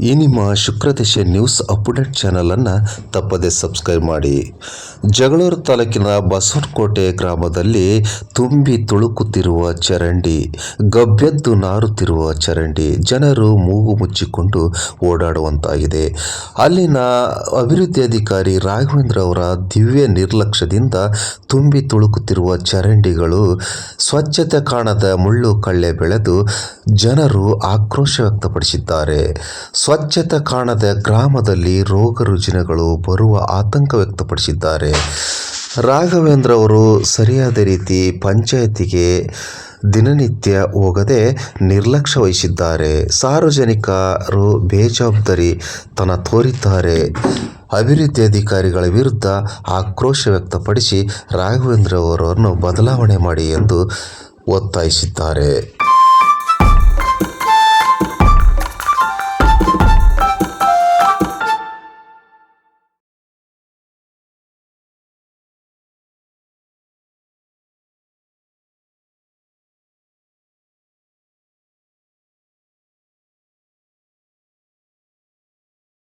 ಈ ನಿಮ್ಮ ಶುಕ್ರದಶೆ news update ಚಾನಲನ್ನು ತಪ್ಪದೆ ಸಬ್ಸ್ಕ್ರೈಬ್ ಮಾಡಿ. ಜಗಳೂರು ತಾಲೂಕಿನ ಬಸವನಕೋಟೆ ಗ್ರಾಮದಲ್ಲಿ ತುಂಬಿ ತುಳುಕುತ್ತಿರುವ ಚರಂಡಿ, ಗಬ್ಬೆದ್ದು ನಾರುತ್ತಿರುವ ಚರಂಡಿ, ಜನರು ಮೂಗು ಮುಚ್ಚಿಕೊಂಡು ಓಡಾಡುವಂತಾಗಿದೆ. ಅಲ್ಲಿನ ಅಭಿವೃದ್ಧಿ ಅಧಿಕಾರಿ ರಾಘವೇಂದ್ರ ಅವರ ದಿವ್ಯ ನಿರ್ಲಕ್ಷ್ಯದಿಂದ ತುಂಬಿ ತುಳುಕುತ್ತಿರುವ ಚರಂಡಿಗಳು ಸ್ವಚ್ಛತೆ ಕಾಣದ ಮುಳ್ಳು ಕಳ್ಳೆ ಬೆಳೆದು ಜನರು ಆಕ್ರೋಶ ವ್ಯಕ್ತಪಡಿಸಿದ್ದಾರೆ. ಸ್ವಚ್ಛತೆ ಕಾಣದ ಗ್ರಾಮದಲ್ಲಿ ರೋಗ ರುಜಿನಗಳು ಬರುವ ಆತಂಕ ವ್ಯಕ್ತಪಡಿಸಿದ್ದಾರೆ. ರಾಘವೇಂದ್ರ ಅವರು ಸರಿಯಾದ ರೀತಿ ಪಂಚಾಯತಿಗೆ ದಿನನಿತ್ಯ ಹೋಗದೆ ನಿರ್ಲಕ್ಷ್ಯ ವಹಿಸಿದ್ದಾರೆ. ಸಾರ್ವಜನಿಕರು ಬೇಜವಾಬ್ದಾರಿ ತನ ತೋರಿದ್ದಾರೆ. ಅಭಿವೃದ್ಧಿ ಅಧಿಕಾರಿಗಳ ವಿರುದ್ಧ ಆಕ್ರೋಶ ವ್ಯಕ್ತಪಡಿಸಿ ರಾಘವೇಂದ್ರ ಅವರನ್ನು ಬದಲಾವಣೆ ಮಾಡಿ ಎಂದು ಒತ್ತಾಯಿಸಿದ್ದಾರೆ.